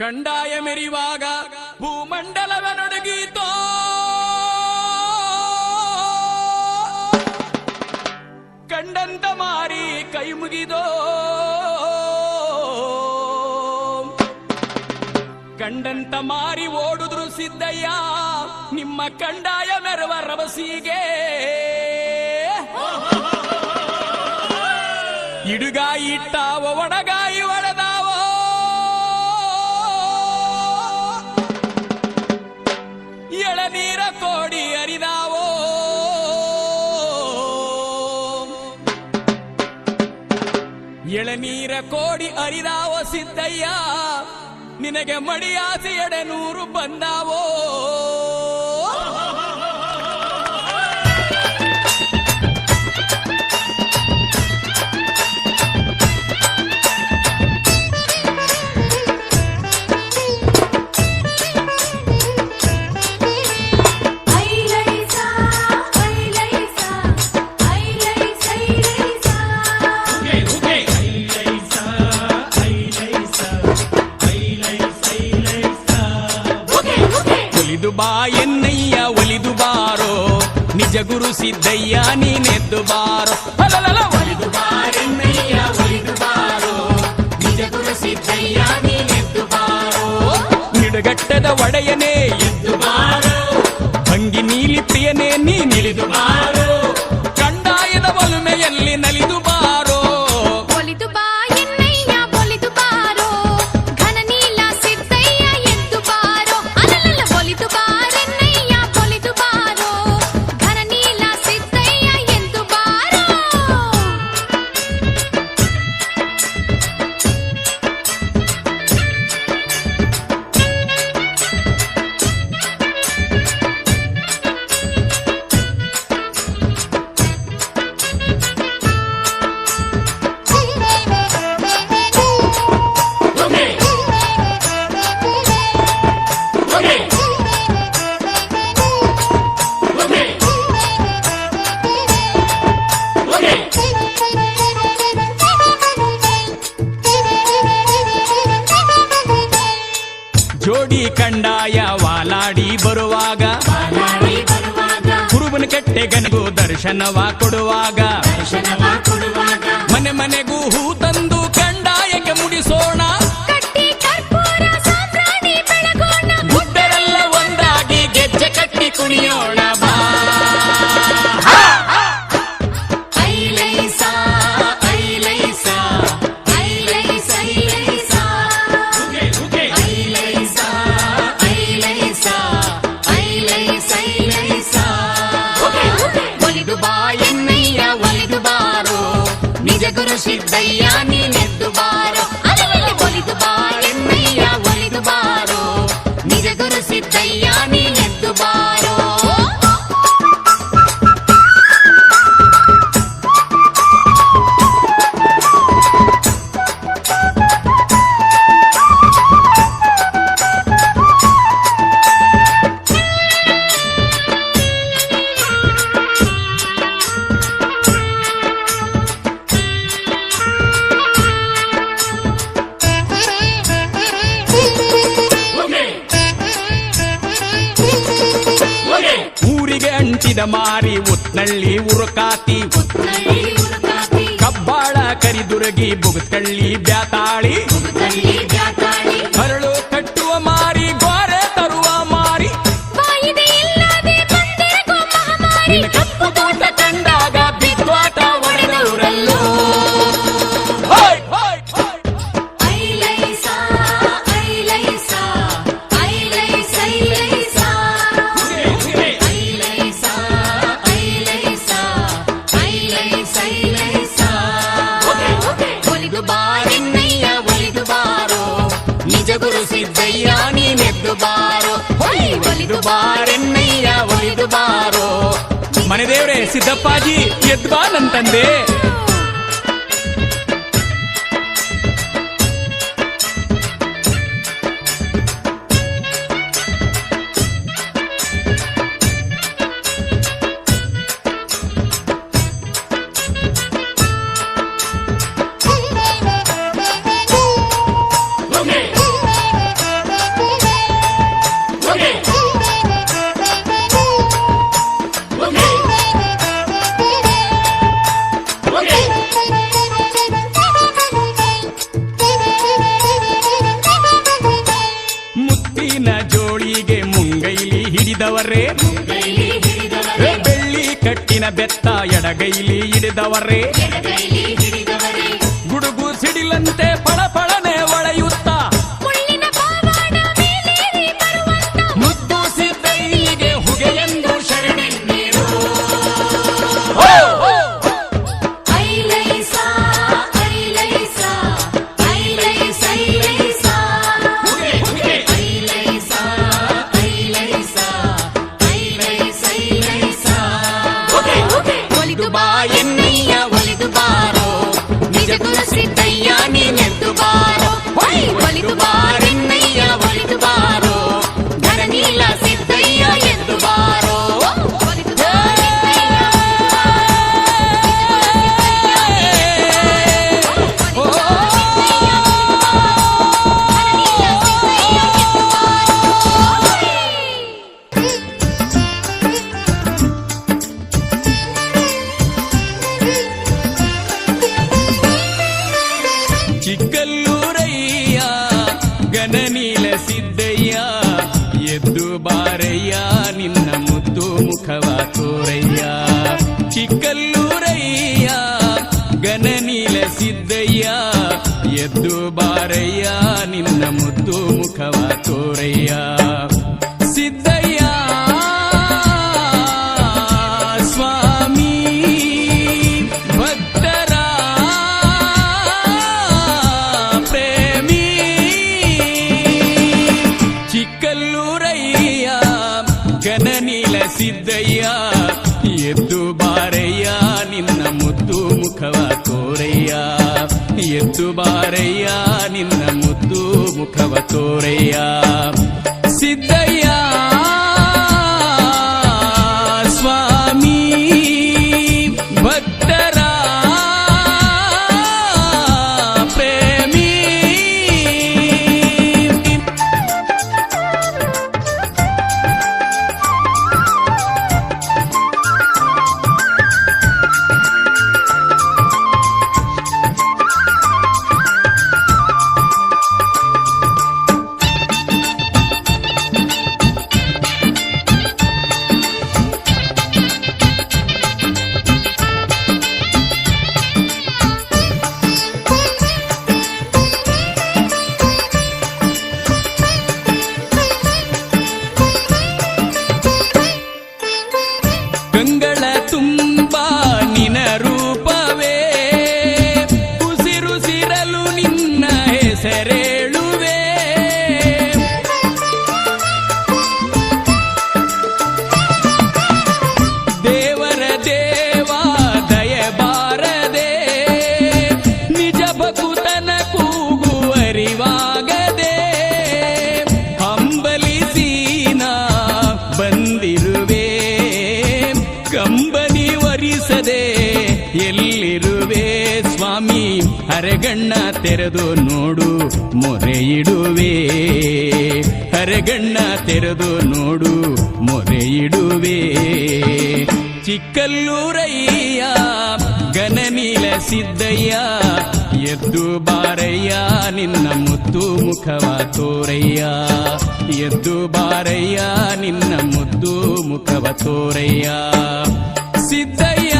ಕಂಡಾಯ ಮೆರಿವಾಗ ಭೂಮಂಡಲವನೊಡಗೀತೋ. ಕಂಡಂತ ಮಾರಿ ಕೈ ಮುಗಿದೋ. ಕಂಡಂತ ಮಾರಿ ಓಡುದ್ರು ಸಿದ್ದಯ್ಯ ನಿಮ್ಮ ಕಂಡಾಯ ಮೆರವ ರಭಸಿಗೆ ಇಡುಗಾಯಿ ಇಟ್ಟಾವ ಎಳನೀರ ಕೋಡಿ ಅರಿದಾವ ಸಿದ್ದಯ್ಯ ನಿನಗೆ ಮಡಿಯಾಸಿ ಎಡೆ ನೂರು ಬಂದಾವೋ? ಒಲಿದು ಬಾ, ಎನ್ನಯ್ಯ, ಒಲಿದು ಬಾರೋ. ನಿಜ ಗುರು ಸಿದ್ದಯ್ಯ, ನೀನೆದ್ದು ಬಾರೋ. ಒಲಿದು ಬಾ, ಎನ್ನಯ್ಯ, ಒಲಿದು ನಿಜ ಗುರು ಸಿದ್ದಯ್ಯ, ನೀನೆದ್ದು ಬಾರೋ. ನಿಡಗಟ್ಟದ ಒಡೆಯನೇ, ಎದ್ದು ಬಾರೋ. ಭಂಗಿ ನೀಲಿ ಪ್ರಿಯನೇ, ನೀ ನಿಲಿದು ಬಾರೋ. ಕಂಡಾಯದ ಒಲುಮೆಯಲ್ಲಿ ನಲಿದು ಬರುವಾಗ ಕುರುಬನ ಕಟ್ಟೆಗನಿಗೂ ದರ್ಶನವ ಕೊಡುವಾಗ ಊರಿಗೆ ಅಂಟಿದ ಮಾರಿ ಉತ್ನಳ್ಳಿ ಉರುಕಾತಿ ಕಬ್ಬಾಳ ಕರಿದುರಗಿ ಬುಗತಳ್ಳಿ ಬ್ಯಾತಾಳಿ. ನೀನೆದ್ದು ಬಾರೋ. ಹೊಯ್ ಒಲಿದು ಬಾರೆನ್ನಯ್ಯ ಒಲಿದು ಬಾರೋ. ಸಿದ್ದಪ್ಪಾಜಿ ಎದ್ಬಾ ನನ್ ತಂದೆ. ಬೆತ್ತ ಎಡಗೈಲಿ ಹಿಡಿದವರೇ ತೋರಯ್ಯ ಚಿಕ್ಕಲ್ಲೂರಯ್ಯ ಗನನೀಲ ಸಿದ್ದಯ್ಯ ಎದ್ದು ಬಾರಯ್ಯ ನಿನ್ನ ಮುದ್ದು ಮುಖವ ತೋರಯ್ಯ ಸಿದ್ದಯ್ಯ ಸ್ವಾಮಿ ಭಕ್ತರ ಪ್ರೇಮಿ ಚಿಕ್ಕಲ್ಲೂರಯ್ಯ ಗನನೀಲ ಸಿದ್ದಯ್ಯ ತೋರಯ್ಯ ಎದ್ದು ಬಾರಯ್ಯ ನಿನ್ನ ಮುದ್ದು ಮುಖವ ತೋರಯ್ಯ ಸಿದ್ದಯ್ಯ ಹರಗಣ್ಣ ತೆರೆದು ನೋಡು ಮೊರೆಯಿಡುವೆ ಹರಗಣ್ಣ ತೆರೆದು ನೋಡು ಮೊರೆಯಿಡುವೆ ಚಿಕ್ಕಲ್ಲೂರಯ್ಯ ಗನನೀಲ ಸಿದ್ದಯ್ಯ, ಎದ್ದು ಬಾರಯ್ಯ, ನಿನ್ನ ಮುದ್ದು ಮುಖವ ತೋರಯ್ಯ. ಎದ್ದು ಬಾರಯ್ಯ, ನಿನ್ನ ಮುದ್ದು ಮುಖವ ತೋರಯ್ಯ. ಸಿದ್ದಯ್ಯ